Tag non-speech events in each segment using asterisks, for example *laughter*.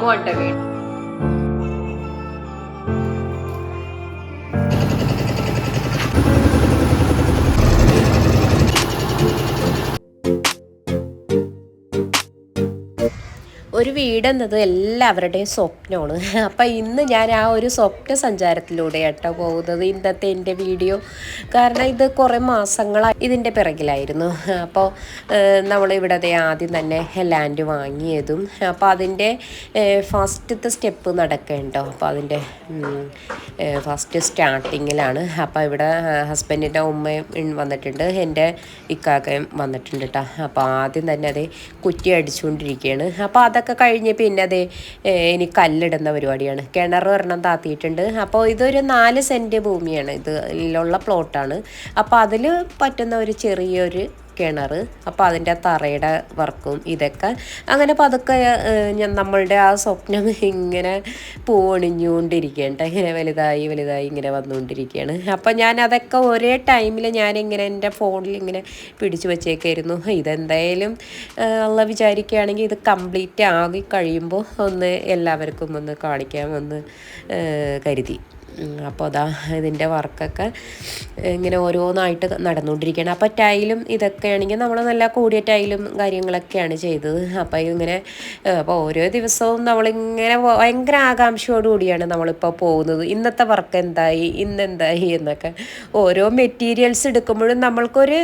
അമ്മു ഉണ്ട് വീട് ഒരു വീടെന്നത് എല്ലാവരുടെയും സ്വപ്നമാണ്. *laughs* അപ്പം ഇന്ന് ഞാൻ ആ ഒരു സ്വപ്ന സഞ്ചാരത്തിലൂടെ കേട്ടോ പോകുന്നത്. ഇന്നത്തെ എന്റെ വീഡിയോ. കാരണം ഇത് കുറേ മാസങ്ങളായി ഇതിന്റെ പിറകിലായിരുന്നു. *laughs* അപ്പോൾ നമ്മളിവിടെ ആദ്യം തന്നെ ലാൻഡ് വാങ്ങിയതും. അപ്പോൾ അതിന്റെ ഫസ്റ്റത്തെ സ്റ്റെപ്പ് നടക്കേണ്ടോ? അപ്പോൾ അതിന്റെ ഫസ്റ്റ് സ്റ്റാർട്ടിങ്ങിലാണ്. അപ്പോൾ ഇവിടെ ഹസ്ബൻഡിന്റെ ഉമ്മയും വന്നിട്ടുണ്ട്. എന്റെ ഇക്കാക്കയും വന്നിട്ടുണ്ട് കേട്ടോ അപ്പോൾ ആദ്യം തന്നെ അത് കുറ്റി അടിച്ചുകൊണ്ടിരിക്കുകയാണ്. അപ്പോൾ അതൊക്കെ കഴിഞ്ഞ് പിന്നെ അതേ ഇനി കല്ലിടുന്ന പരിപാടിയാണ്. കിണർ ഒരെണ്ണം താത്തിയിട്ടുണ്ട്. അപ്പോൾ ഇതൊരു നാല് സെന്റ് ഭൂമിയാണ്. ഇതിലുള്ള പ്ലോട്ടാണ് അപ്പോൾ അതിൽ പറ്റുന്ന ഒരു ചെറിയൊരു കിണർ അപ്പോൾ അതിന്റെ തറയുടെ വർക്കും ഇതൊക്കെ. അങ്ങനെ പതുക്കെ നമ്മളുടെ ആ സ്വപ്നം ഇങ്ങനെ പൂവണിഞ്ഞുകൊണ്ടിരിക്കുകയാണ്. ഇങ്ങനെ വലുതായി വലുതായി ഇങ്ങനെ വന്നുകൊണ്ടിരിക്കുകയാണ്. അപ്പോൾ ഞാൻ അതൊക്കെ ഒരേ ടൈമിൽ ഞാനിങ്ങനെ എന്റെ ഫോണിൽ ഇങ്ങനെ പിടിച്ചു വച്ചേക്കായിരുന്നു. ഇതെന്തായാലും ഉള്ള വിചാരിക്കുകയാണെങ്കിൽ ഇത് കംപ്ലീറ്റ് ആകി കഴിയുമ്പോൾ ഒന്ന് എല്ലാവർക്കും ഒന്ന് കാണിക്കാമെന്ന് കരുതി. അപ്പോൾ അതാ ഇതിന്റെ വർക്കൊക്കെ ഇങ്ങനെ ഓരോന്നായിട്ട് നടന്നുകൊണ്ടിരിക്കുകയാണ് അപ്പോൾ ടൈലും ഇതൊക്കെയാണെങ്കിൽ നമ്മൾ നല്ല കൂടിയ ടൈലും കാര്യങ്ങളൊക്കെയാണ് ചെയ്തത്. അപ്പോൾ ഇങ്ങനെ അപ്പോൾ ഓരോ ദിവസവും നമ്മളിങ്ങനെ ഭയങ്കര ആകാംക്ഷയോടുകൂടിയാണ് നമ്മളിപ്പോൾ പോകുന്നത്. ഇന്നത്തെ വർക്ക് എന്തായി ഇന്നെന്തായി എന്നൊക്കെ. ഓരോ മെറ്റീരിയൽസ് എടുക്കുമ്പോഴും നമ്മൾക്കൊരു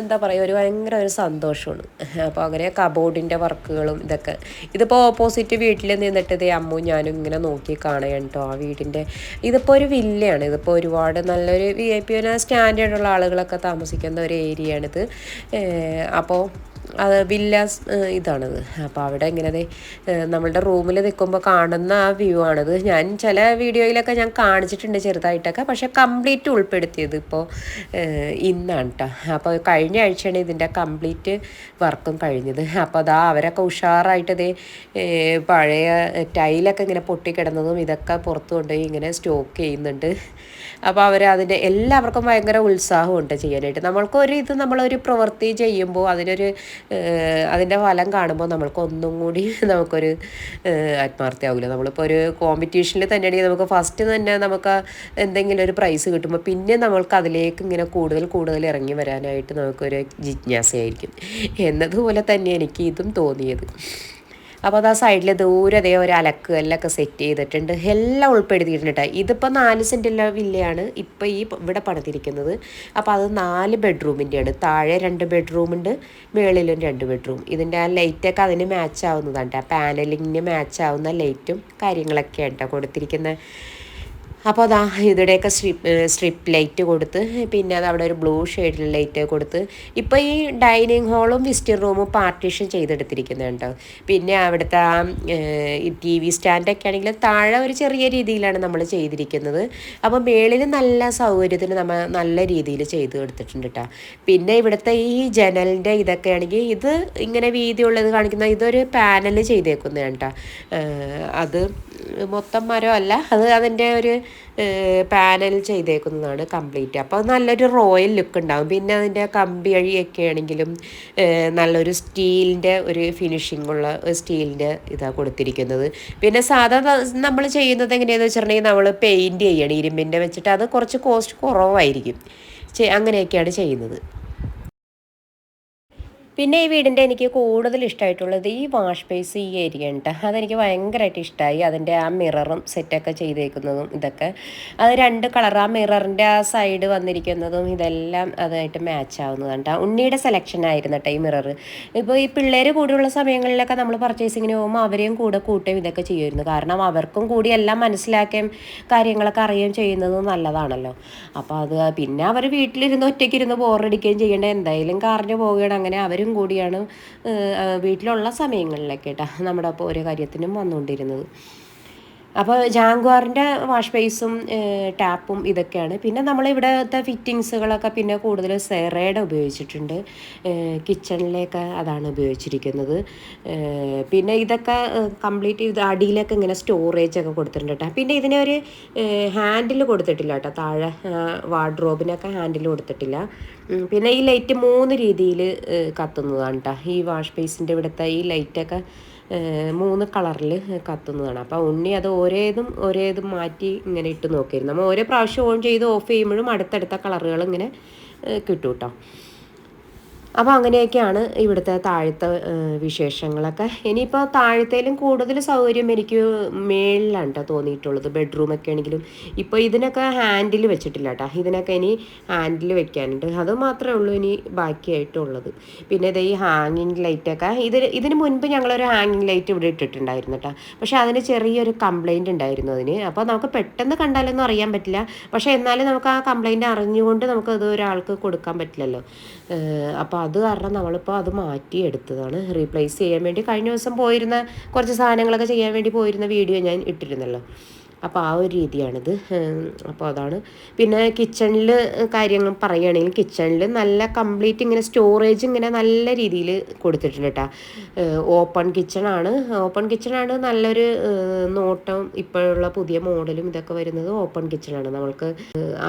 എന്താ പറയുക ഒരു ഭയങ്കര ഒരു സന്തോഷമാണ്. അപ്പോൾ അങ്ങനെ കബോർഡിന്റെ വർക്കുകളും ഇതൊക്കെ. ഇതിപ്പോൾ ഓപ്പോസിറ്റ് വീട്ടിൽ നിന്നിട്ട് ഇതേ അമ്മു ഞാനും ഇങ്ങനെ നോക്കി കാണുകയാണ് കേട്ടോ ആ വീടിന്റെ ഇതിപ്പോൾ ഒരു വില്ലയാണ്. ഇതിപ്പോൾ ഒരുപാട് നല്ലൊരു വി ഐ പി സ്റ്റാൻഡേർഡുള്ള ആളുകളൊക്കെ താമസിക്കുന്ന ഒരു ഏരിയയാണിത്. അപ്പോൾ അത് വില്ലാസ് ഇതാണത്. അപ്പോൾ അവിടെ ഇങ്ങനെ നമ്മളുടെ റൂമിൽ നിൽക്കുമ്പോൾ കാണുന്ന ആ വ്യൂ ആണത്. ഞാൻ ചില വീഡിയോയിലൊക്കെ ഞാൻ കാണിച്ചിട്ടുണ്ട് ചെറുതായിട്ടൊക്കെ പക്ഷെ കംപ്ലീറ്റ് ഉൾപ്പെടുത്തിയത് ഇപ്പോൾ ഇന്നാണ് കേട്ടോ അപ്പോൾ കഴിഞ്ഞ ആഴ്ചയാണ് ഇതിന്റെ കംപ്ലീറ്റ് വർക്കും കഴിഞ്ഞത്. അപ്പോൾ അതാ അവരൊക്കെ ഉഷാറായിട്ട് ഇതേ പഴയ ടൈലൊക്കെ ഇങ്ങനെ പൊട്ടിക്കിടന്നതും ഇതൊക്കെ പുറത്തു കൊണ്ടുപോയി ഇങ്ങനെ സ്റ്റോക്ക് ചെയ്യുന്നുണ്ട്. അപ്പോൾ അവർ അതിന്റെ എല്ലാവർക്കും ഭയങ്കര ഉത്സാഹമുണ്ട് ചെയ്യാനായിട്ട്. നമ്മൾക്കൊരു ഇത് നമ്മളൊരു പ്രവൃത്തി ചെയ്യുമ്പോൾ അതിനൊരു അതിന്റെ ഫലം കാണുമ്പോൾ നമ്മൾക്ക് ഒന്നും കൂടി *laughs* നമുക്കൊരു ആത്മാർത്ഥയാവില്ല നമ്മളിപ്പോൾ ഒരു കോമ്പറ്റീഷനിൽ തന്നെയാണെങ്കിൽ നമുക്ക് ഫസ്റ്റ് തന്നെ നമുക്ക് എന്തെങ്കിലും ഒരു പ്രൈസ് കിട്ടുമ്പോൾ പിന്നെ നമ്മൾക്ക് അതിലേക്ക് ഇങ്ങനെ കൂടുതൽ കൂടുതൽ ഇറങ്ങി വരാനായിട്ട് നമുക്കൊരു ജിജ്ഞാസയായിരിക്കും. എന്നതുപോലെ തന്നെ എനിക്ക് ഇതും തോന്നിയത്. അപ്പോൾ അത് ആ സൈഡിൽ ദൂരെ അതേ ഒരു അലക്ക് എല്ലൊക്കെ സെറ്റ് ചെയ്തിട്ടുണ്ട്. എല്ലാം ഉൾപ്പെടുത്തിയിട്ടുണ്ട് ഇതിപ്പോൾ നാല് സെന്റുള്ള വില്ലയാണ് ഇപ്പോൾ ഈ ഇവിടെ പണിതിരിക്കുന്നത്. അപ്പോൾ അത് നാല് ബെഡ്റൂമിന്റെയാണ് താഴെ രണ്ട് ബെഡ്റൂമുണ്ട് മുകളിലും രണ്ട് ബെഡ്റൂം ഇതിന്റെ ആ ലൈറ്റൊക്കെ അതിന് മാച്ച് ആവുന്നതാണ് ആ പാനലിങ്ങിന് മാച്ച് ആവുന്ന ലൈറ്റും കാര്യങ്ങളൊക്കെയാണ് കേട്ടോ കൊടുത്തിരിക്കുന്നത് അപ്പോൾ അതാ ഇതിടെയൊക്കെ സ്ട്രിപ്പ് സ്ട്രിപ്പ് ലൈറ്റ് കൊടുത്ത് പിന്നെ അത് അവിടെ ഒരു ബ്ലൂ ഷെയ്ഡിൽ ലൈറ്റ് കൊടുത്ത് ഇപ്പോൾ ഈ ഡൈനിങ് ഹാളും വിസിറ്റിംഗ് റൂമും പാർട്ടീഷൻ ചെയ്തെടുത്തിരിക്കുന്നുണ്ട് പിന്നെ അവിടുത്തെ ആ ടി വി സ്റ്റാൻഡൊക്കെ ആണെങ്കിൽ താഴെ ഒരു ചെറിയ രീതിയിലാണ് നമ്മൾ ചെയ്തിരിക്കുന്നത്. അപ്പോൾ മേളിൽ നല്ല സൗകര്യത്തിന് നമ്മൾ നല്ല രീതിയിൽ ചെയ്ത് കൊടുത്തിട്ടുണ്ട് കേട്ടോ പിന്നെ ഇവിടുത്തെ ഈ ജനലിന്റെ ഇതൊക്കെ ആണെങ്കിൽ ഇത് ഇങ്ങനെ വീതിയുള്ളത് കാണിക്കുന്ന ഇതൊരു പാനൽ ചെയ്തേക്കുന്നതാണ് കേട്ടോ അത് മൊത്തം മരം അല്ല അത് അതിന്റെ ഒരു പാനൽ ചെയ്തേക്കുന്നതാണ് കംപ്ലീറ്റ്. അപ്പോൾ നല്ലൊരു റോയൽ ലുക്ക് ഉണ്ടാകും പിന്നെ അതിന്റെ കമ്പി അഴിയൊക്കെ ആണെങ്കിലും നല്ലൊരു സ്റ്റീലിന്റെ ഒരു ഫിനിഷിംഗ് ഉള്ള സ്റ്റീലിന്റെ ഇതാണ് കൊടുത്തിരിക്കുന്നത്. പിന്നെ സാധാ നമ്മൾ ചെയ്യുന്നത് എങ്ങനെയാണെന്ന് വെച്ചിട്ടുണ്ടെങ്കിൽ നമ്മൾ പെയിന്റ് ചെയ്യണം. ഇരുമ്പിന്റെ വെച്ചിട്ട് അത് കുറച്ച് കോസ്റ്റ് കുറവായിരിക്കും. അങ്ങനെയൊക്കെയാണ് ചെയ്യുന്നത്. പിന്നെ ഈ വീടിന്റെ എനിക്ക് കൂടുതൽ ഇഷ്ടമായിട്ടുള്ളത് ഈ വാഷ് ബേസ് ഈ ഏരിയ ഉണ്ട് അതെനിക്ക് ഭയങ്കരമായിട്ട് ഇഷ്ടമായി അതിന്റെ ആ മിററും സെറ്റൊക്കെ ചെയ്തേക്കുന്നതും ഇതൊക്കെ. അത് രണ്ട് കളർ ആ മിററിന്റെ ആ സൈഡ് വന്നിരിക്കുന്നതും ഇതെല്ലാം അതായിട്ട് മാച്ച് ആവുന്നതാണ് ഉണ്ണിയുടെ സെലക്ഷൻ ആയിരുന്നു കേട്ടോ ഈ മിറർ. ഇപ്പോൾ ഈ പിള്ളേർ കൂടെയുള്ള സമയങ്ങളിലൊക്കെ നമ്മൾ പർച്ചേസിങ്ങിന് പോകുമ്പോൾ അവരെയും കൂടെ കൂട്ടുകയും ഇതൊക്കെ ചെയ്യുമായിരുന്നു. കാരണം അവർക്കും കൂടി എല്ലാം മനസ്സിലാക്കുകയും കാര്യങ്ങളൊക്കെ അറിയുകയും ചെയ്യുന്നത് നല്ലതാണല്ലോ. അപ്പോൾ അത് പിന്നെ അവർ വീട്ടിലിരുന്ന് ഒറ്റയ്ക്കിരുന്ന് ബോറടിക്കുകയും ചെയ്യേണ്ട. എന്തായാലും കാറിന് പോവുകയാണ്. അങ്ങനെ അവരും കൂടിയാണ് വീട്ടിലുള്ള സമയങ്ങളിലൊക്കെ കേട്ടോ നമ്മുടെ അപ്പോൾ ഓരോ കാര്യത്തിനും വന്നുകൊണ്ടിരുന്നത്. അപ്പോൾ ജാങ്ക്വാറിന്റെ വാഷ് ബേസും ടാപ്പും ഇതൊക്കെയാണ്. പിന്നെ നമ്മൾ ഇവിടുത്തെ ഫിറ്റിങ്സുകളൊക്കെ പിന്നെ കൂടുതൽ സെറയുടെ ഉപയോഗിച്ചിട്ടുണ്ട്. കിച്ചണിലേക്ക് അതാണ് ഉപയോഗിച്ചിരിക്കുന്നത്. പിന്നെ ഇതൊക്കെ കംപ്ലീറ്റ് ഇത് അടിയിലൊക്കെ ഇങ്ങനെ സ്റ്റോറേജ് ഒക്കെ കൊടുത്തിട്ടുണ്ട് കേട്ടോ. പിന്നെ ഇതിനെ ഒരു ഹാൻഡിൽ കൊടുത്തിട്ടില്ല കേട്ടോ. താഴെ വാർഡ്രോബിനൊക്കെ ഹാൻഡിൽ കൊടുത്തിട്ടില്ല. പിന്നെ ഈ ലൈറ്റ് മൂന്ന് രീതിയിൽ കത്തുന്നതാണ് കേട്ടോ. ഈ വാഷ് ബേസിന്റെ ഇവിടുത്തെ ഈ ലൈറ്റൊക്കെ മൂന്ന് കളറിൽ കത്തുന്നതാണ്. അപ്പോൾ ഉണ്ണി അത് ഒരേതും ഒരേതും മാറ്റി ഇങ്ങനെ ഇട്ട് നോക്കിയിരുന്നു. നമ്മൾ ഓരോ പ്രാവശ്യം ഓൺ ചെയ്ത് ഓഫ് ചെയ്യുമ്പോഴും അടുത്തടുത്ത കളറുകൾ ഇങ്ങനെ കിട്ടും കേട്ടോ അപ്പോൾ അങ്ങനെയൊക്കെയാണ് ഇവിടുത്തെ താഴത്തെ വിശേഷങ്ങളൊക്കെ. ഇനിയിപ്പോൾ താഴത്തേലും കൂടുതൽ സൗകര്യം എനിക്ക് മേളിലാണ് കേട്ടോ തോന്നിയിട്ടുള്ളത്. ബെഡ്റൂമൊക്കെ ആണെങ്കിലും. ഇപ്പോൾ ഇതിനൊക്കെ ഹാൻഡിൽ വെച്ചിട്ടില്ല കേട്ടോ ഇതിനൊക്കെ ഇനി ഹാൻഡിൽ വെക്കാനുണ്ട്. അത് മാത്രമേ ഉള്ളൂ ഇനി ബാക്കിയായിട്ടുള്ളത്. പിന്നെ ഇത് ഈ ഹാങ്ങിങ് ലൈറ്റൊക്കെ. ഇത് ഇതിന് മുൻപ് ഞങ്ങളൊരു ഹാങ്ങിങ് ലൈറ്റ് ഇവിടെ ഇട്ടിട്ടുണ്ടായിരുന്നു കേട്ടോ പക്ഷേ അതിന് ചെറിയൊരു കംപ്ലൈന്റ് ഉണ്ടായിരുന്നു അതിന്. അപ്പോൾ നമുക്ക് പെട്ടെന്ന് കണ്ടാലൊന്നും അറിയാൻ പറ്റില്ല. പക്ഷേ എന്നാലും നമുക്ക് ആ കംപ്ലൈന്റ് അറിഞ്ഞുകൊണ്ട് നമുക്ക് അത് ഒരാൾക്ക് കൊടുക്കാൻ പറ്റില്ലല്ലോ. അപ്പോൾ അത് കാരണം നമ്മളിപ്പോൾ അത് മാറ്റി എടുത്തതാണ് റീപ്ലേസ് ചെയ്യാൻ വേണ്ടി. കഴിഞ്ഞ ദിവസം പോയിരുന്ന കുറച്ച് സാധനങ്ങളൊക്കെ ചെയ്യാൻ വേണ്ടി പോയിരുന്ന വീഡിയോ ഞാൻ ഇട്ടിരുന്നല്ലോ. അപ്പോൾ ആ ഒരു രീതിയാണിത്. അപ്പോൾ അതാണ്. പിന്നെ കിച്ചണിൽ കാര്യങ്ങൾ പറയുകയാണെങ്കിൽ കിച്ചണിൽ നല്ല കംപ്ലീറ്റ് ഇങ്ങനെ സ്റ്റോറേജ് ഇങ്ങനെ നല്ല രീതിയിൽ കൊടുത്തിട്ടുണ്ട് കേട്ടോ ഓപ്പൺ കിച്ചണാണ് ഓപ്പൺ കിച്ചണാണ് നല്ലൊരു നോട്ടം ഇപ്പോഴുള്ള പുതിയ മോഡലും ഇതൊക്കെ വരുന്നത് ഓപ്പൺ കിച്ചണാണ് നമ്മൾക്ക്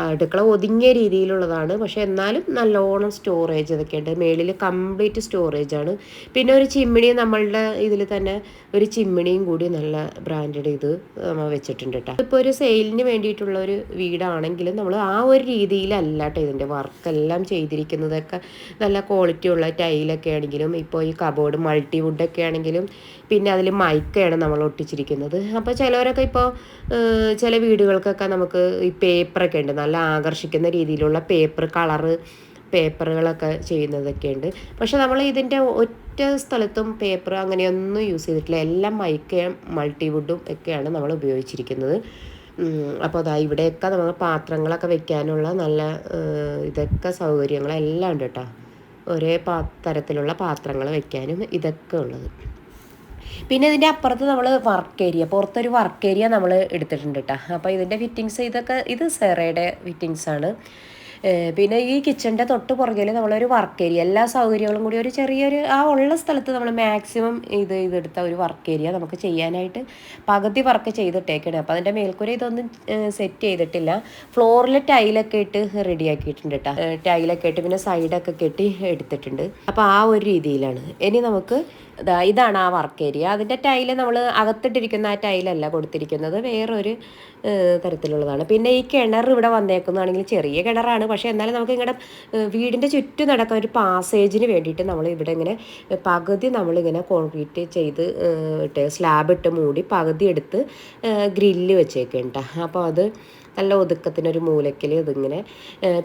അടുക്കള ഒതുങ്ങിയ രീതിയിലുള്ളതാണ്. പക്ഷേ എന്നാലും നല്ലോണം സ്റ്റോറേജ് ഇതൊക്കെ ഉണ്ട്. മേളിൽ കംപ്ലീറ്റ് സ്റ്റോറേജ് ആണ്. പിന്നെ ഒരു ചിമ്മിണി നമ്മളുടെ ഇതിൽ തന്നെ ഒരു ചിമ്മിണിയും കൂടി നല്ല ബ്രാൻഡഡ് ഇത് നമ്മൾ വെച്ചിട്ടുണ്ട് കേട്ടോ. ഇപ്പോൾ ഒരു സെയിലിന് വേണ്ടിയിട്ടുള്ള ഒരു വീടാണെങ്കിലും നമ്മൾ ആ ഒരു രീതിയിലല്ല കേട്ടോ ഇതിന്റെ വർക്കെല്ലാം ചെയ്തിരിക്കുന്നതൊക്കെ. നല്ല ക്വാളിറ്റി ഉള്ള ടൈലൊക്കെ ആണെങ്കിലും ഇപ്പോൾ ഈ കബോർഡ് മൾട്ടി വുഡൊക്കെ ആണെങ്കിലും പിന്നെ അതിൽ മൈക്കയാണ് നമ്മൾ ഒട്ടിച്ചിരിക്കുന്നത്. അപ്പോൾ ചിലവരൊക്കെ ഇപ്പോൾ ചില വീടുകൾക്കൊക്കെ നമുക്ക് ഈ പേപ്പറൊക്കെ ഉണ്ട്. നല്ല ആകർഷിക്കുന്ന രീതിയിലുള്ള പേപ്പർ കളറ് പേപ്പറുകളൊക്കെ ചെയ്യുന്നതൊക്കെ ഉണ്ട് പക്ഷെ നമ്മൾ ഇതിന്റെ ഒറ്റ സ്ഥലത്തും പേപ്പർ അങ്ങനെയൊന്നും യൂസ് ചെയ്തിട്ടില്ല. എല്ലാം മൈക്കയും മൾട്ടിവുഡും ഒക്കെയാണ് നമ്മൾ ഉപയോഗിച്ചിരിക്കുന്നത്. അപ്പോൾ അതാ ഇവിടെയൊക്കെ നമ്മൾ പാത്രങ്ങളൊക്കെ വെക്കാനുള്ള നല്ല ഇതൊക്കെ സൗകര്യങ്ങളെല്ലാം ഉണ്ട് കേട്ടോ. ഒരേ പാ തരത്തിലുള്ള പാത്രങ്ങൾ വെക്കാനും ഇതൊക്കെ ഉള്ളത്. പിന്നെ ഇതിന്റെ അപ്പുറത്ത് നമ്മൾ വർക്ക് ഏരിയ പുറത്തൊരു വർക്ക് ഏരിയ നമ്മൾ എടുത്തിട്ടുണ്ട് കേട്ടോ. അപ്പോൾ ഇതിന്റെ ഫിറ്റിങ്സ് ഇതൊക്കെ ഇത് സെറയുടെ ഫിറ്റിങ്സ് ആണ് പിന്നെ ഈ കിച്ചണിന്റെ തൊട്ട് പുറകിൽ നമ്മളൊരു വർക്ക് ഏരിയ എല്ലാ സൗകര്യങ്ങളും കൂടി ഒരു ചെറിയൊരു ആ ഉള്ള സ്ഥലത്ത് നമ്മൾ മാക്സിമം ഇത് ഇതെടുത്ത ഒരു വർക്ക് ഏരിയ നമുക്ക് ചെയ്യാനായിട്ട് പകുതി വർക്ക് ചെയ്തിട്ടേക്കാണ്. അപ്പോൾ അതിന്റെ മേൽക്കൂര ഇതൊന്നും സെറ്റ് ചെയ്തിട്ടില്ല. ഫ്ലോറിൽ ടൈലൊക്കെ ഇട്ട് റെഡിയാക്കിയിട്ടുണ്ട് കേട്ടോ ടൈലൊക്കെ ഇട്ട് പിന്നെ സൈഡൊക്കെ കെട്ടി എടുത്തിട്ടുണ്ട്. അപ്പോൾ ആ ഒരു രീതിയിലാണ്. ഇനി നമുക്ക് ഇതാണ് ആ വർക്ക് ഏരിയ അതിന്റെ ടൈൽ നമ്മൾ അകത്തിട്ടിരിക്കുന്ന ആ ടൈലല്ല കൊടുത്തിരിക്കുന്നത്. വേറൊരു തരത്തിലുള്ളതാണ്. പിന്നെ ഈ കിണർ ഇവിടെ വന്നേക്കുന്നതാണെങ്കിൽ ചെറിയ കിണറാണ്. പക്ഷേ എന്നാലും നമുക്ക് ഇങ്ങനെ ഏഹ്, വീടിന്റെ ചുറ്റും നടക്കുന്ന ഒരു പാസേജിന് വേണ്ടിയിട്ട് നമ്മൾ ഇവിടെ ഇങ്ങനെ പകുതി നമ്മളിങ്ങനെ കോൺക്രീറ്റ് ചെയ്ത് ഇട്ട് സ്ലാബ് ഇട്ട് മൂടി പകുതി എടുത്ത് ഗ്രില്ല് വെച്ചേക്കുണ്ട് അപ്പോൾ അത് നല്ല ഒതുക്കത്തിനൊരു മൂലക്കിൽ ഇതിങ്ങനെ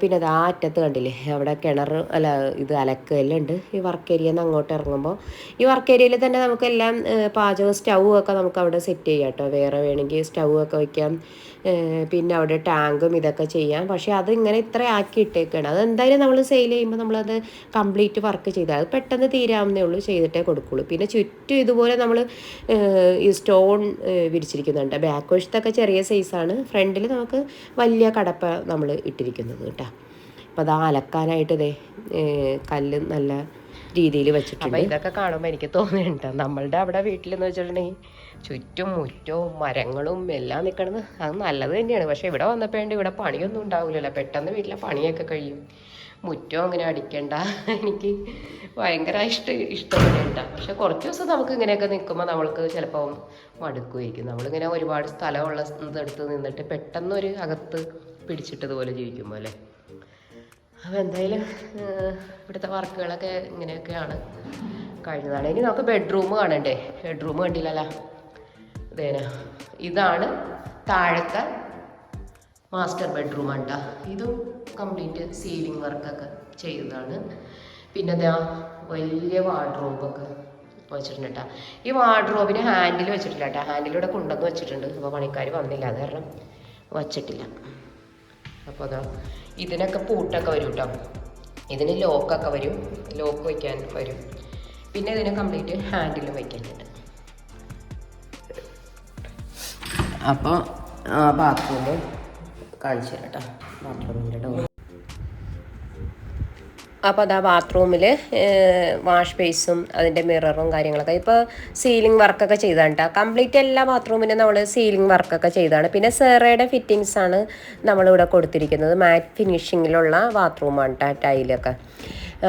പിന്നെ അത് ആ അറ്റത്ത് കണ്ടില്ലേ അവിടെ കിണർ അല്ല ഇത് അലക്കെല്ലാം ഉണ്ട് ഈ വർക്ക് ഏരിയയിൽ നിന്ന് അങ്ങോട്ട് ഇറങ്ങുമ്പോൾ ഈ വർക്ക് ഏരിയയിൽ തന്നെ നമുക്കെല്ലാം പാചക സ്റ്റൗ ഒക്കെ നമുക്ക് അവിടെ സെറ്റ് ചെയ്യാം കേട്ടോ. വേറെ വേണമെങ്കിൽ സ്റ്റൗ ഒക്കെ വയ്ക്കാം പിന്നെ അവിടെ ടാങ്കും ഇതൊക്കെ ചെയ്യാം. പക്ഷേ ഇങ്ങനെ ഇത്ര ആക്കി ഇട്ടേക്കാണ്. അത് എന്തായാലും നമ്മൾ സെയിൽ ചെയ്യുമ്പോൾ നമ്മളത് കംപ്ലീറ്റ് വർക്ക് ചെയ്താൽ അത് പെട്ടെന്ന് തീരാവുന്നേ ഉള്ളൂ ചെയ്തിട്ടേ കൊടുക്കുള്ളൂ. പിന്നെ ചുറ്റും ഇതുപോലെ നമ്മൾ ഈ സ്റ്റോൺ വിരിച്ചിരിക്കുന്നുണ്ട്. ബാക്ക് വശത്തൊക്കെ ചെറിയ സൈസാണ് ഫ്രണ്ടിൽ നമുക്ക് വലിയ കടപ്പ നമ്മൾ ഇട്ടിരിക്കുന്നത് കേട്ടോ. അപ്പോൾ അത് അലക്കാനായിട്ട് ഇതേ കല്ല് നല്ല രീതിയിൽ വെച്ചിട്ടുണ്ട്. ഇതൊക്കെ കാണുമ്പോൾ എനിക്ക് തോന്നിയിട്ടുണ്ട് നമ്മളുടെ അവിടെ വീട്ടിലെന്ന് വെച്ചിട്ടുണ്ടെങ്കിൽ ചുറ്റും മുറ്റവും മരങ്ങളും എല്ലാം നിൽക്കണത് അത് നല്ലത് തന്നെയാണ്. പക്ഷേ ഇവിടെ വന്നപ്പോഴേണ്ട് ഇവിടെ പണിയൊന്നും ഉണ്ടാവില്ലല്ലോ. പെട്ടെന്ന് വീട്ടിലെ പണിയൊക്കെ കഴിയും. മുറ്റവും അങ്ങനെ അടിക്കണ്ട. എനിക്ക് ഭയങ്കര ഇഷ്ട ഇഷ്ടപ്പെടേണ്ട പക്ഷെ കുറച്ച് ദിവസം നമുക്ക് ഇങ്ങനെയൊക്കെ നിൽക്കുമ്പോൾ നമ്മൾക്ക് ചിലപ്പോൾ മടുക്കുമായിരിക്കും. നമ്മളിങ്ങനെ ഒരുപാട് സ്ഥലമുള്ള ഇതെടുത്ത് നിന്നിട്ട് പെട്ടെന്ന് ഒരു അകത്ത് പിടിച്ചിട്ടതുപോലെ ജീവിക്കുമ്പോൾ അല്ലേ? അപ്പോൾ എന്തായാലും ഇവിടുത്തെ വർക്കുകളൊക്കെ ഇങ്ങനെയൊക്കെയാണ്. കഴിഞ്ഞതാണ് ഇനി നമുക്ക് ബെഡ്റൂം കാണണ്ടേ? ബെഡ്റൂം കണ്ടില്ലല്ലോ. അതേന ഇതാണ് താഴത്തെ മാസ്റ്റർ ബെഡ്റൂം ആണ് ട്ടോ. ഇതും കംപ്ലീറ്റ് സീലിംഗ് വർക്കൊക്കെ ചെയ്തതാണ്. പിന്നെ ദാ വലിയ വാർഡ്രോബൊക്കെ വെച്ചിട്ടുണ്ട് കേട്ടോ ഈ വാർഡ്രോബിന് ഹാൻഡിൽ വെച്ചിട്ടില്ല കേട്ടോ ഹാൻഡിലൂടെ കൊണ്ടുവന്ന് വെച്ചിട്ടുണ്ട്. അപ്പോൾ പണിക്കാർ വന്നില്ല. അത് കാരണം വച്ചിട്ടില്ല. അപ്പോൾ അതാ ഇതിനൊക്കെ പൂട്ടൊക്കെ വരും കേട്ടോ ഇതിന് ലോക്കൊക്കെ വരും. ലോക്ക് വയ്ക്കാൻ വരും. പിന്നെ ഇതിന് കംപ്ലീറ്റ് ഹാൻഡിലും വയ്ക്കാനുണ്ട് അപ്പോൾ ആ ബാത്റൂം കാണിച്ചു തരാം കേട്ടോ. ബാത്റൂമിന്റെ അതാ ബാത്റൂമിൽ വാഷ് ബേസും അതിന്റെ മിററും കാര്യങ്ങളൊക്കെ. ഇപ്പോൾ സീലിംഗ് വർക്കൊക്കെ ചെയ്താണ് കേട്ടോ. കംപ്ലീറ്റ് എല്ലാ ബാത്റൂമിനും നമ്മൾ സീലിംഗ് വർക്കൊക്കെ ചെയ്താണ്. പിന്നെ സെറയുടെ ഫിറ്റിങ്സ് ആണ് നമ്മളിവിടെ കൊടുത്തിരിക്കുന്നത്. മാറ്റ് ഫിനിഷിങ്ങിലുള്ള ബാത്റൂമാണ് കേട്ടോ ടൈലൊക്കെ.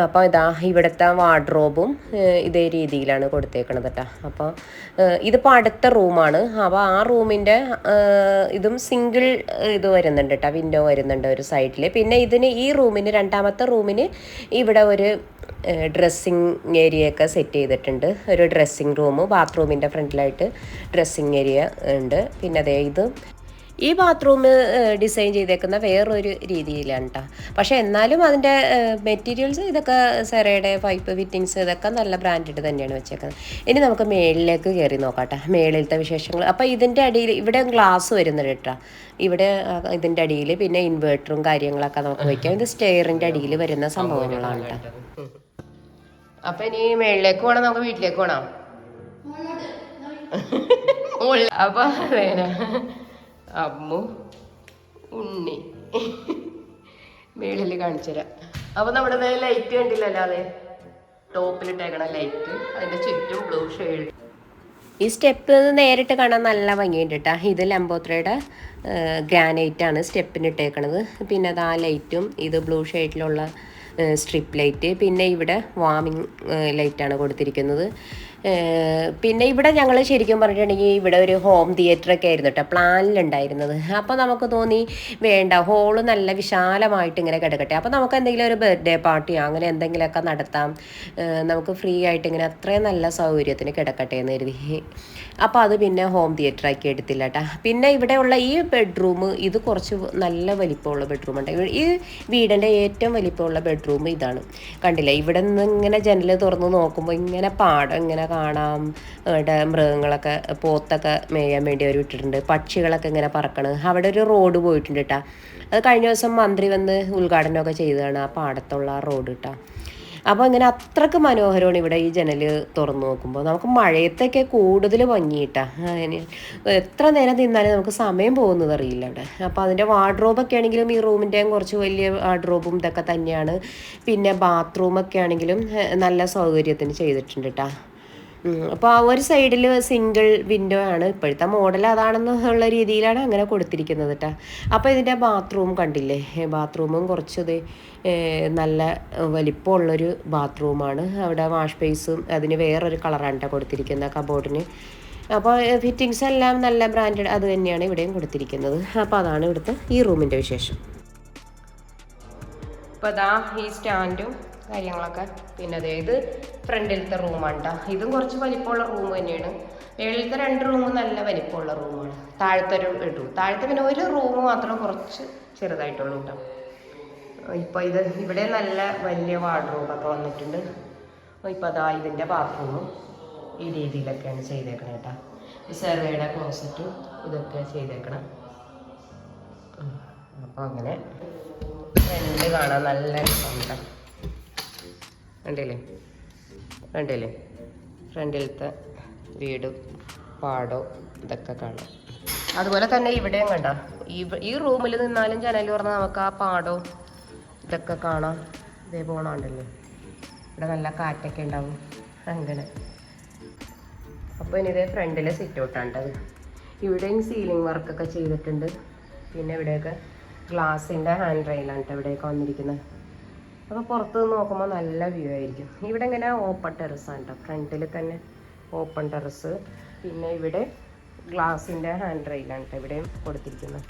അപ്പോൾ ഇതാ ഇവിടുത്തെ വാർഡ്രോബും ഇതേ രീതിയിലാണ് കൊടുത്തേക്കണത് കേട്ടോ. അപ്പോൾ ഇതിപ്പോൾ അടുത്ത റൂമാണ്. അപ്പോൾ ആ റൂമിന്റെ ഇതും സിംഗിൾ ഇത് വരുന്നുണ്ട് കേട്ടോ വിൻഡോ വരുന്നുണ്ട് ഒരു സൈഡിൽ പിന്നെ ഇതിന് ഈ റൂമിന് രണ്ടാമത്തെ റൂമിന് ഇവിടെ ഒരു ഡ്രസ്സിങ് ഏരിയ ഒക്കെ സെറ്റ് ചെയ്തിട്ടുണ്ട്. ഒരു ഡ്രസ്സിങ് റൂം ബാത്റൂമിന്റെ ഫ്രണ്ടിലായിട്ട് ഡ്രസ്സിങ് ഏരിയ ഉണ്ട്. പിന്നെ അതേ ഇത് ഈ ബാത്റൂം ഡിസൈൻ ചെയ്തേക്കുന്ന വേറൊരു രീതിയിലാണ് കേട്ടോ പക്ഷേ എന്നാലും അതിന്റെ മെറ്റീരിയൽസ് ഇതൊക്കെ സെറയുടെ പൈപ്പ് ഫിറ്റിങ്സ് ഇതൊക്കെ നല്ല ബ്രാൻഡഡ് തന്നെയാണ് വെച്ചേക്കുന്നത്. ഇനി നമുക്ക് മേളിലേക്ക് കയറി നോക്കാട്ടെ മേളിലത്തെ വിശേഷങ്ങൾ. അപ്പോൾ ഇതിന്റെ അടിയിൽ ഇവിടെ ഗ്ലാസ് വരുന്നുണ്ട് കേട്ടോ ഇവിടെ ഇതിന്റെ അടിയിൽ പിന്നെ ഇൻവേർട്ടറും കാര്യങ്ങളൊക്കെ നമുക്ക് വയ്ക്കാം ഇത് സ്റ്റെയറിന്റെ അടിയിൽ വരുന്ന സംഭവങ്ങളാണ് കേട്ടോ അപ്പൊ ഇനി മേളിലേക്ക് പോകണം നമുക്ക് വീട്ടിലേക്ക് പോകണം. *laughs* അപ്പൊ അമ്മു ഉണ്ണി. മേളിൽ കാണിച്ചു അപ്പൊ നമ്മുടെ ലൈറ്റ് കണ്ടില്ലല്ലോ അതെ ടോപ്പിലിട്ടേക്കണ ലൈറ്റ് അതിന്റെ ചുറ്റും ബ്ലൂ ഷെയ്ഡ് ഈ സ്റ്റെപ്പ് നേരിട്ട് കാണാൻ നല്ല ഭംഗിയുണ്ട് കേട്ടോ ഇത് ലംബോത്രയുടെ ഗ്രാനൈറ്റ് ആണ് സ്റ്റെപ്പിന് ഇട്ടേക്കണത്. പിന്നെ അത് ആ ലൈറ്റും ഇത് ബ്ലൂ ഷെയ്ഡിലുള്ള സ്ട്രിപ്പ് ലൈറ്റ് പിന്നെ ഇവിടെ വാമിങ് ലൈറ്റാണ് കൊടുത്തിരിക്കുന്നത്. പിന്നെ ഇവിടെ ഞങ്ങൾ ശരിക്കും പറഞ്ഞിട്ടുണ്ടെങ്കിൽ ഇവിടെ ഒരു ഹോം തിയേറ്റർ ഒക്കെ ആയിരുന്നു കേട്ടോ പ്ലാനിലുണ്ടായിരുന്നത്. അപ്പോൾ നമുക്ക് തോന്നി വേണ്ട ഹോൾ നല്ല വിശാലമായിട്ട് ഇങ്ങനെ കിടക്കട്ടെ. അപ്പോൾ നമുക്ക് എന്തെങ്കിലും ഒരു ബർത്ത്ഡേ പാർട്ടിയോ അങ്ങനെ എന്തെങ്കിലുമൊക്കെ നടത്താം. നമുക്ക് ഫ്രീ ആയിട്ട് ഇങ്ങനെ അത്രയും നല്ല സൗകര്യത്തിന് കിടക്കട്ടെ എന്ന് കരുതി. അപ്പോൾ അത് പിന്നെ ഹോം തിയേറ്റർ ആക്കി എടുത്തില്ല കേട്ടോ പിന്നെ ഇവിടെയുള്ള ഈ ബെഡ്റൂം ഇത് കുറച്ച് നല്ല വലിപ്പമുള്ള ബെഡ്റൂം ഉണ്ട്. ഈ വീടിന്റെ ഏറ്റവും വലിപ്പമുള്ള ബെഡ്റൂം ഇതാണ്. കണ്ടില്ലേ? ഇവിടെ നിന്ന് ഇങ്ങനെ ജനൽ തുറന്ന് നോക്കുമ്പോൾ ഇങ്ങനെ പാടം ഇങ്ങനെ കാണാം. ഇവിടെ മൃഗങ്ങളൊക്കെ പോത്തൊക്കെ മേയാൻ വേണ്ടി അവർ വിട്ടിട്ടുണ്ട്. പക്ഷികളൊക്കെ ഇങ്ങനെ പറക്കണ്. അവിടെ ഒരു റോഡ് പോയിട്ടുണ്ട് കേട്ടോ അത് കഴിഞ്ഞ ദിവസം മന്ത്രി വന്ന് ഉദ്ഘാടനമൊക്കെ ചെയ്തതാണ് ആ പാടത്തുള്ള ആ റോഡ് കേട്ടോ അപ്പോൾ ഇങ്ങനെ അത്രയ്ക്ക് മനോഹരമാണ് ഇവിടെ ഈ ജനൽ തുറന്നു നോക്കുമ്പോൾ നമുക്ക് മഴയത്തൊക്കെ കൂടുതൽ ഭംഗിയിട്ടാ എത്ര നേരം നിന്നാലും നമുക്ക് സമയം പോകുന്നത് അറിയില്ല അവിടെ. അപ്പോൾ അതിന്റെ വാർഡ്രോബൊക്കെ ആണെങ്കിലും ഈ റൂമിന്റെയും കുറച്ച് വലിയ വാർഡ്രോബും ഇതൊക്കെ തന്നെയാണ്. പിന്നെ ബാത്റൂമൊക്കെ ആണെങ്കിലും നല്ല സൗകര്യത്തിന് ചെയ്തിട്ടുണ്ട് കേട്ടോ അപ്പോൾ ആ ഒരു സൈഡിൽ സിംഗിൾ വിൻഡോ ആണ്. ഇപ്പോഴത്തെ മോഡൽ അതാണെന്നുള്ള രീതിയിലാണ് അങ്ങനെ കൊടുത്തിരിക്കുന്നത് കേട്ടോ അപ്പോൾ ഇതിന്റെ ബാത്റൂം കണ്ടില്ലേ? ബാത്റൂമും കുറച്ചത് നല്ല വലിപ്പമുള്ളൊരു ബാത്റൂമാണ് അവിടെ വാഷ് ബേസും അതിന് വേറൊരു കളറാണ് കേട്ടോ കൊടുത്തിരിക്കുന്നത് കബോർഡിന് അപ്പോൾ ഫിറ്റിങ്സ് എല്ലാം നല്ല ബ്രാൻഡഡ് അത് തന്നെയാണ് ഇവിടെയും കൊടുത്തിരിക്കുന്നത്. അപ്പോൾ അതാണ് ഇവിടുത്തെ ഈ റൂമിന്റെ വിശേഷം. അപ്പോൾ അതാ ഈ സ്റ്റാൻഡും കാര്യങ്ങളൊക്കെ. പിന്നെ അതായത് ഫ്രണ്ടിലത്തെ റൂമാണ് കേട്ടോ ഇതും കുറച്ച് വലിപ്പമുള്ള റൂം തന്നെയാണ്. മേളിലത്തെ രണ്ട് റൂമും നല്ല വലിപ്പമുള്ള റൂമാണ്. താഴത്തെ ഒരു ഇടും. താഴത്തെ പിന്നെ ഒരു റൂം മാത്രം കുറച്ച് ചെറുതായിട്ടുള്ളൂ കേട്ടോ ഇപ്പോൾ ഇത് ഇവിടെ നല്ല വലിയ വാർഡ്രോബൊക്കെ വന്നിട്ടുണ്ട്. ഇപ്പോൾ അതാ ഇതിന്റെ ബാത്റൂമും ഈ രീതിയിലൊക്കെയാണ് ചെയ്തേക്കണത് കേട്ടോ സെർവയുടെ ക്ലോസറ്റും ഇതൊക്കെ ചെയ്തേക്കണം. അപ്പോൾ അങ്ങനെ കാണാൻ നല്ല രസമുണ്ട്. കണ്ടില്ലേ? കണ്ടില്ലേ? ഫ്രണ്ടിലത്തെ വീടും പാടോ ഇതൊക്കെ കാണാം. അതുപോലെ തന്നെ ഇവിടെയും കണ്ട? ഈ റൂമിൽ നിന്നാലും ജനൽ പറഞ്ഞാൽ നമുക്ക് ആ പാടോ ഇതൊക്കെ കാണാം. ഇതേ പോണുണ്ടല്ലോ. ഇവിടെ നല്ല കാറ്റൊക്കെ ഉണ്ടാവും. അങ്ങനെ. അപ്പോൾ ഇനി ഇതേ ഫ്രണ്ടിലെ സിറ്റ് ഔട്ടാണ്ടത് ഇവിടെയും സീലിംഗ് വർക്കൊക്കെ ചെയ്തിട്ടുണ്ട്. പിന്നെ ഇവിടെയൊക്കെ ഗ്ലാസിന്റെ ഹാൻഡ് റെയിലാണ് ഇവിടെയൊക്കെ വന്നിരിക്കുന്നത്. അപ്പോൾ പുറത്ത് നിന്ന് നോക്കുമ്പോൾ നല്ല വ്യൂ ആയിരിക്കും. ഇവിടെ ഇങ്ങനെ ഓപ്പൺ ടെറസാണ് കേട്ടോ ഫ്രണ്ടിൽ തന്നെ ഓപ്പൺ ടെറസ് പിന്നെ ഇവിടെ ഗ്ലാസിന്റെ ഹാൻഡ് റെയിലാണ് കേട്ടോ ഇവിടെയും കൊടുത്തിരിക്കുന്നത്.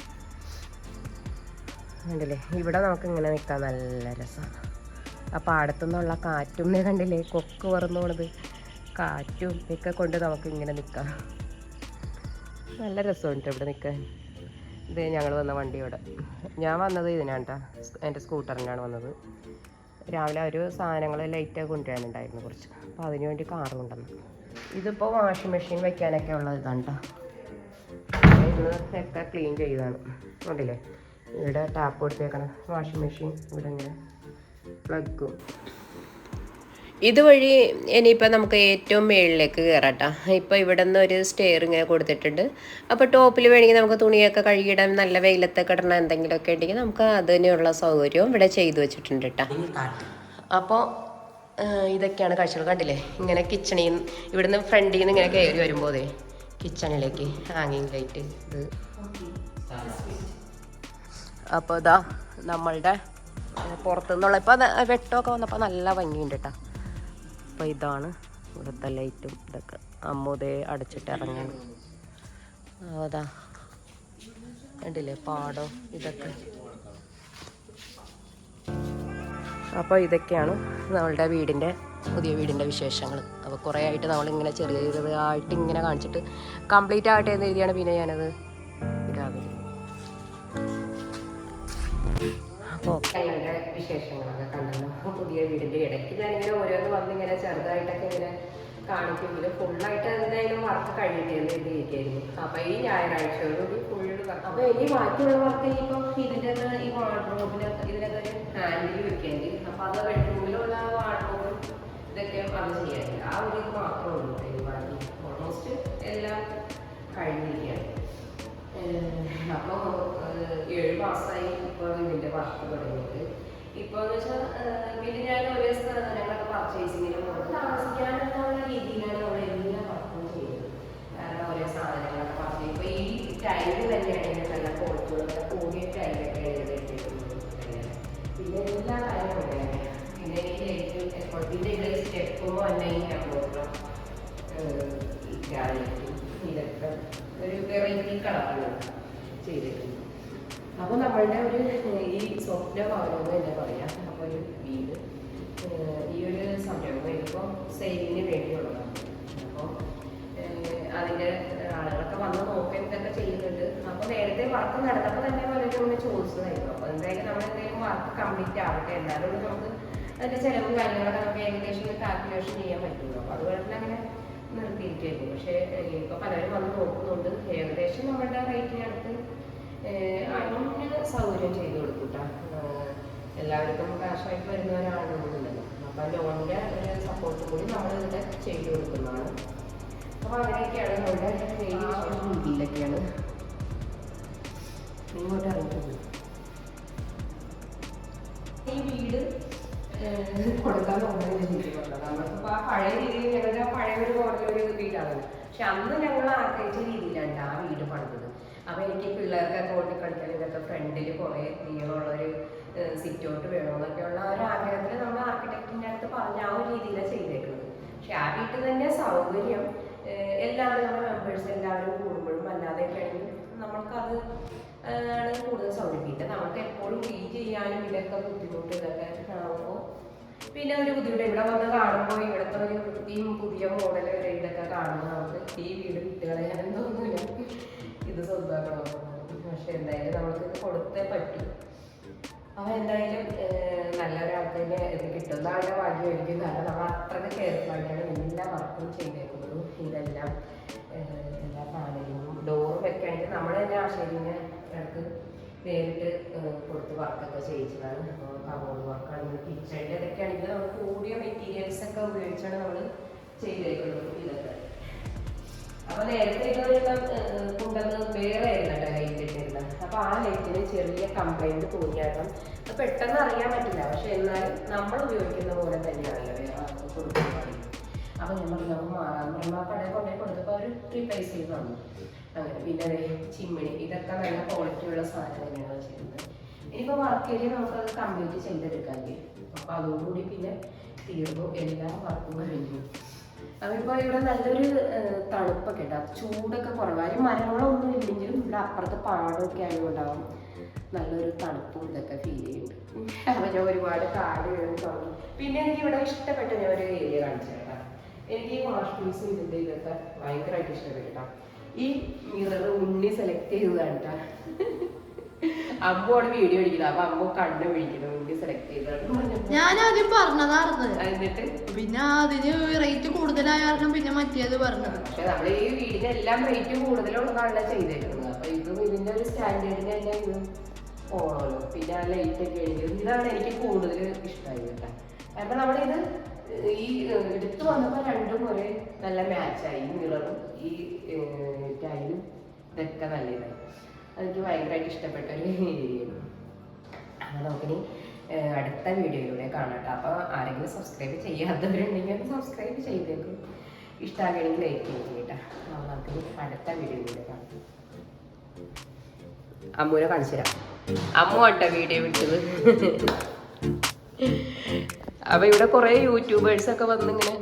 കണ്ടില്ലേ? ഇവിടെ നമുക്ക് ഇങ്ങനെ നിൽക്കാൻ നല്ല രസമാണ് ആ പാടത്തുനിന്നുള്ള കാറ്റും കണ്ടില്ലേ? കൊക്ക് പറന്നു പോണത്. കാറ്റും ഒക്കെ കൊണ്ട് നമുക്ക് ഇങ്ങനെ നിൽക്കാം നല്ല രസമുണ്ട് ഇവിടെ നിൽക്കാൻ ഇത് ഞങ്ങൾ വന്ന വണ്ടിയോടെ ഞാൻ വന്നത് ഇതിനാണ് കേട്ടോ എന്റെ സ്കൂട്ടറിനാണ് വന്നത്. രാവിലെ ഒരു സാധനങ്ങൾ ലൈറ്റായി കൊണ്ടുവരാനുണ്ടായിരുന്നു കുറച്ച്. അപ്പോൾ അതിന് വേണ്ടി കാറ് കൊണ്ടുവന്നു. ഇതിപ്പോൾ വാഷിംഗ് മെഷീൻ വെക്കാനൊക്കെ ഉള്ള ഇതാണ് കേട്ടോ ഇന്ന് ഒക്കെ ക്ലീൻ ചെയ്തതാണ്. കണ്ടില്ലേ? ഇവിടെ ടാപ്പ് കൊടുത്തേക്കണം. വാഷിംഗ് മെഷീൻ ഇവിടെ ഇങ്ങനെ പ്ലഗും ഇതുവഴി ഇനിയിപ്പോൾ നമുക്ക് ഏറ്റവും മുകളിലേക്ക് കയറാട്ടോ. ഇപ്പോൾ ഇവിടെ നിന്ന് ഒരു സ്റ്റെയർ ഇങ്ങനെ കൊടുത്തിട്ടുണ്ട്. അപ്പോൾ ടോപ്പിൽ വേണമെങ്കിൽ നമുക്ക് തുണിയൊക്കെ കഴുകിയിടാൻ നല്ല വെയിലത്തൊക്കെ ഇടണം. എന്തെങ്കിലുമൊക്കെ ഉണ്ടെങ്കിൽ നമുക്ക് അതിനുള്ള സൗകര്യവും ഇവിടെ ചെയ്തു വെച്ചിട്ടുണ്ട് കേട്ടോ. അപ്പോൾ ഇതൊക്കെയാണ് കാഴ്ചകൾ. കണ്ടില്ലേ? ഇങ്ങനെ കിച്ചണിൽ നിന്ന് ഇവിടുന്ന് ഫ്രണ്ടിൽ നിന്ന് ഇങ്ങനെ കയറി വരുമ്പോൾ അതെ കിച്ചണിലേക്ക് ഹാങ്ങിങ് ലൈറ്റ് ഇത്. അപ്പോൾ ഇതാ നമ്മളുടെ പുറത്തുനിന്നുള്ള ഇപ്പോൾ വെട്ടമൊക്കെ വന്നപ്പോൾ നല്ല ഭംഗിയുണ്ട് കേട്ടോ. അപ്പോൾ ഇതാണ് ഇവിടുത്തെ ലൈറ്റും ഇതൊക്കെ. അമ്മൂതേ അടച്ചിട്ട് ഇറങ്ങണം. അതാ കണ്ടില്ലേ പാടം ഇതൊക്കെ? അപ്പോൾ ഇതൊക്കെയാണ് നമ്മളുടെ വീടിന്റെ പുതിയ വീടിന്റെ വിശേഷങ്ങൾ. അപ്പോൾ കുറേ ആയിട്ട് നമ്മളിങ്ങനെ ചെറിയ ചെറുതായിട്ട് ഇങ്ങനെ കാണിച്ചിട്ട് കംപ്ലീറ്റ് ആകട്ടെ എന്ന് രീതിയാണ് പിന്നെ ഞാനത് ഇതാകുന്നത് അപ്പോൾ വിശേഷങ്ങളൊക്കെ കണ്ടല്ലോ പുതിയ വീടിന്റെ ഇടയ്ക്ക് ഇങ്ങനെ ഓരോന്ന് വന്ന് ഇങ്ങനെ ചെറുതായിട്ടൊക്കെ ഇങ്ങനെ കാണിക്കുമെങ്കിലും ഫുള്ളായിട്ട് എന്തായാലും വർക്ക് കഴിഞ്ഞിട്ടില്ല എന്ന് അപ്പം ഈ ഞായറാഴ്ചയോടുകൂടി ഫുള്ള് വർക്ക് അപ്പോൾ ഇനി ബാക്കിയുള്ള വർക്ക് ഇനിയിപ്പം ഇതിന്റെ ഈ വാർഡ്രോബിന് ഇതിനൊക്കെ ഒരു ഹാൻഡിൽ വെക്കേണ്ടി. അപ്പോൾ അത് ബെഡ്റൂമിലുള്ള വാർഡ്രോബും ഇതൊക്കെ അത് ചെയ്യാനില്ല ആ ഒരു ഇത് മാത്രമേ ഉള്ളൂ ബാക്കി. ഓൾമോസ്റ്റ് എല്ലാം കഴിഞ്ഞിരിക്കുകയാണ്. അപ്പോൾ ഏഴ് മാസമായി ഇപ്പോൾ ഇതിന്റെ വർക്ക് തുടങ്ങിയിട്ട്. ഇപ്പോൾ എന്ന് ഞാൻ ഒരേ സാധനങ്ങളൊക്കെ പർച്ചേസിങ്ങിന് പോകും താമസിക്കാനുള്ള രീതിയിലാണ് നമ്മൾ എല്ലാ വർക്കും ചെയ്യുന്നത്. കാരണം ഓരോ സാധനങ്ങളൊക്കെ പർച്ചേസ് ഇപ്പോൾ ഈ ടൈൽ തന്നെയാണെങ്കിൽ നല്ല കൂടിയ ടൈലൊക്കെ എഴുതിയിട്ടുണ്ട് പിന്നെ എല്ലാ കാര്യവും. പിന്നെ എനിക്ക് ഏറ്റവും പിന്നെ ഇതിൽ ഈ അബോധം ഇതൊക്കെ ഒരു വെറൈറ്റി കളറുകളാണ് ചെയ്തിട്ടുണ്ട്. അപ്പോൾ നമ്മളുടെ ഒരു ഈ സ്വപ്ന ഭവനം എന്ന് തന്നെ പറയാം? അപ്പോൾ ഒരു വീട് ഈ ഒരു സംരംഭം ഇപ്പൊ സെയിലിന് വേണ്ടിയുള്ളതാണ്. അപ്പോൾ അതിന്റെ ആളുകളൊക്കെ വന്ന് നോക്കാൻ ഇതൊക്കെ ചെയ്യുന്നുണ്ട്. അപ്പോൾ നേരത്തെ വർക്ക് നടന്നപ്പോൾ തന്നെ പലരും ചോദിച്ചതായിരുന്നു. അപ്പോൾ എന്തായാലും നമ്മൾ എന്തെങ്കിലും വർക്ക് കംപ്ലീറ്റ് ആവട്ടെ. എന്നാലും നമുക്ക് അതിന്റെ ചിലവും കാര്യങ്ങളൊക്കെ നമുക്ക് ഏകദേശം കാൽക്കുലേഷൻ ചെയ്യാൻ പറ്റുള്ളൂ. അപ്പോൾ അതുകൊണ്ട് അങ്ങനെ നിർത്തിയിരിക്കുന്നു പക്ഷേ ഇപ്പോൾ പലരും വന്ന് നോക്കുന്നുണ്ട്. ഏകദേശം നമ്മളുടെ റേറ്റിനടുത്ത് അതിന് സൗകര്യം ചെയ്ത് കൊടുക്കും കേട്ടോ എല്ലാവർക്കും കാശായിട്ട് വരുന്നവരാണെന്നുണ്ടല്ലോ അപ്പം ലോണിന്റെ ഒരു സപ്പോർട്ട് കൂടി നമ്മൾ ഇതിന്റെ ചെയ്ത് കൊടുക്കുന്നതാണ്. അപ്പോൾ അങ്ങനെയൊക്കെയാണ് നമ്മുടെ ഈ രീതിയിലൊക്കെയാണ് ഇങ്ങോട്ട് ഇറങ്ങിയത് ഈ വീട് കൊടുക്കാൻ നമ്മൾക്കിപ്പോൾ ആ പഴയ രീതിയിൽ ഞങ്ങളുടെ പഴയ ഒരു മോഡൽ ഒരു വീടാണ്. പക്ഷെ അന്ന് ഞങ്ങൾ ആഗ്രഹിച്ച രീതിയിലാണ് അപ്പോൾ എനിക്ക് പിള്ളേർക്കൊക്കെ ഓട്ടി കളിക്കാൻ ഇതൊക്കെ ഫ്രണ്ടിൽ കുറേ നീളമുള്ളൊരു സിറ്റ് ഔട്ട് വേണമെന്നൊക്കെയുള്ള ഒരു ആഗ്രഹത്തിൽ നമ്മൾ ആർക്കിടെക്റ്റിന്റെ അടുത്ത് പറഞ്ഞ ആ ഒരു രീതിയിലാണ് ചെയ്തേക്കുന്നത് പക്ഷെ ആ വീട്ടിൽ തന്നെ സൗകര്യം. എല്ലാവരും നമ്മുടെ മെമ്പേഴ്സ് എല്ലാവരും കൂടുമ്പോഴും അല്ലാതെയൊക്കെ ആണെങ്കിൽ നമ്മൾക്കത് ആണ് കൂടുതൽ സൗകര്യം. നമുക്ക് എപ്പോഴും ഫീൽ ചെയ്യാനും ഇതൊക്കെ ബുദ്ധിമുട്ട് ഇതൊക്കെ ആകുമ്പോൾ പിന്നെ ഒരു ബുദ്ധിമുട്ട്. ഇവിടെ വന്ന് കാണുമ്പോൾ ഇവിടുത്തെ ഒരു വൃത്തിയും പുതിയ മോഡൽ വരെ ഇതൊക്കെ കാണുമ്പോൾ നമുക്ക് ഈ വീട് വിട്ടുകളയാനും തോന്നില്ല ഇത് സ്വന്തമാക്കണം പക്ഷെ എന്തായാലും നമ്മൾക്ക് ഇത് കൊടുത്തേ പറ്റും. അവൻ എന്തായാലും നല്ലൊരാൾക്ക് തന്നെ ഇത് കിട്ടുന്നതാണ് ഭാഗ്യമായിരിക്കും. കാരണം നമ്മൾ അത്രയ്ക്ക് കെയർഫുള്ളായിട്ടാണ് എല്ലാ വർക്കും ചെയ്തേക്കുന്നത് ഇതെല്ലാം എല്ലാ ഡോറും ഒക്കെ ആണെങ്കിൽ നമ്മൾ തന്നെ ആശയത്തിന് ഇടയ്ക്ക് നേരിട്ട് കൊടുത്ത് വർക്കൊക്കെ ചെയ്യിച്ചതാണ്. കബോർഡ് വർക്കാണെങ്കിൽ കിച്ചണിന്റെ ഇതൊക്കെ ആണെങ്കിൽ നമ്മൾ കൂടിയ മെറ്റീരിയൽസ് ഒക്കെ ഉപയോഗിച്ചാണ് നമ്മൾ ചെയ്തേക്കുന്നത് ഇതൊക്കെ. അപ്പൊ നേരത്തെ ഇതെല്ലാം കൊണ്ടുവന്ന് വേറെ ആയിരുന്നല്ലോ ലൈറ്റ് ഇട്ടിരുന്നത് അപ്പൊ ആ ലൈറ്റിന് ചെറിയ കംപ്ലൈന്റ് തോന്നിയാകും അത് പെട്ടെന്ന് അറിയാൻ പറ്റില്ല. പക്ഷെ എന്നാലും നമ്മൾ ഉപയോഗിക്കുന്ന പോലെ തന്നെയാണല്ലോ വേറെ ആൾക്ക് കൊടുക്കുന്നത്. അപ്പൊ ഞാൻ പറഞ്ഞു നമുക്ക് മാറാൻ പറയുമ്പോൾ ആ കടയിൽ കൊണ്ടേ കൊടുത്തപ്പോൾ അവർ റീപ്ലേസ് ചെയ്ത് തന്നു. അങ്ങനെ. പിന്നെ ചിമ്മിണി. ഇതൊക്കെ നല്ല ക്വാളിറ്റി ഉള്ള സാധനം തന്നെയാണ് വെച്ചിരുന്നത് ഇനിയിപ്പോൾ വർക്ക് ഏരിയ നമുക്കത് കംപ്ലീറ്റ് ചെയ്തെടുക്കാൻ കഴിയും അപ്പൊ അതോടുകൂടി പിന്നെ തീർന്നു. എല്ലാ വർക്കും കഴിഞ്ഞു. അതിപ്പോ ഇവിടെ നല്ലൊരു തണുപ്പൊക്കെ ഉണ്ടാവും ചൂടൊക്കെ കുറവായി മരങ്ങളൊന്നും ഇല്ലെങ്കിലും ഇവിടെ അപ്പുറത്ത് പാടമൊക്കെ ആയതുകൊണ്ടാവും നല്ലൊരു തണുപ്പും ഇതൊക്കെ ഫീൽ ചെയ്യുന്നുണ്ട് അവരെ ഒരുപാട് കാട് വീഴുന്നു പിന്നെ എനിക്ക് ഇവിടെ ഇഷ്ടപ്പെട്ട ഞാൻ ഒരു ഏരിയ കാണിച്ചു തരാം എനിക്ക് ഈ വാഷ് പീസും ഇതിന്റെ ഇതൊക്കെ ഭയങ്കരമായിട്ട് ഇഷ്ടപ്പെട്ടു ഈ മിറർ ഉണ്ണി സെലക്ട് ചെയ്തതാണ് കേട്ടോ. അമ്മോട് വീഡിയോ അടിക്കുന്നത്. അപ്പൊ അമ്മു കണ്ണ് പിടിക്കുന്നു വീഡിയോ സെലക്ട് ചെയ്തതാണ് ഞാൻ ആദ്യം പറഞ്ഞതാർന്ന് എന്നിട്ട്? പിന്നെ അതിന് റേറ്റ് കൂടുതലായ കാരണം പിന്നെ മറ്റേത് പറഞ്ഞത്. പക്ഷെ നമ്മൾ ഈ വീടിന് എല്ലാം റേറ്റ് കൂടുതലുള്ളതാണല്ലോ ചെയ്തേക്കുന്നത് അപ്പൊ ഇതും ഇതിന്റെ ഒരു സ്റ്റാൻഡേർഡിന് തന്നെ ഇത് പോകണമല്ലോ പിന്നെ ആ ലൈറ്റ് ഒക്കെ എഴുതിയത് ഇതാണ് എനിക്ക് കൂടുതൽ ഇഷ്ടമായത് കേട്ടോ. കാരണം നമ്മളിത് ഈ എടുത്തു വന്നപ്പോൾ രണ്ടും ഒരേ നല്ല മാച്ചായി മിററും ഈ ടൈലും ഇതൊക്കെ നല്ല ഇതായി. അതെനിക്ക് ഭയങ്കരമായിട്ട് ഇഷ്ടപ്പെട്ട ഒരു ഏരിയയാണ് അപ്പോൾ നമുക്കിനി അടുത്ത വീഡിയോയിലൂടെ കാണാം കേട്ടോ. അപ്പോൾ ആരെങ്കിലും സബ്സ്ക്രൈബ് ചെയ്യാത്തവരുണ്ടെങ്കിൽ അത് സബ്സ്ക്രൈബ് ചെയ്തേക്കും. ഇഷ്ടമാകണമെങ്കിൽ ലൈക്ക് ചെയ്യും കേട്ടോ. അപ്പോൾ നമുക്കിനി അടുത്ത വീഡിയോയിലൂടെ കാണാം. അമ്മൂനെ കാണിച്ചു തരാം. അമ്മു കേട്ടോ വീഡിയോ വിട്ടത് അപ്പൊ ഇവിടെ കുറേ യൂട്യൂബേഴ്സ് ഒക്കെ വന്നിങ്ങനെ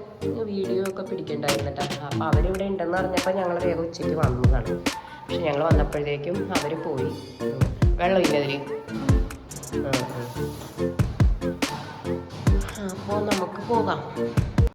വീഡിയോ ഒക്കെ പിടിക്കണ്ടായിരുന്നിട്ടാ അപ്പൊ അവരിവിടെ ഉണ്ടെന്ന് അറിഞ്ഞപ്പോ ഞങ്ങൾ വേഗം ഉച്ചയ്ക്ക് വന്നതാണ്. പക്ഷെ ഞങ്ങൾ വന്നപ്പോഴത്തേക്കും അവർ പോയി. വെള്ളമില്ല അതിൽ അപ്പോൾ നമുക്ക് പോകാം.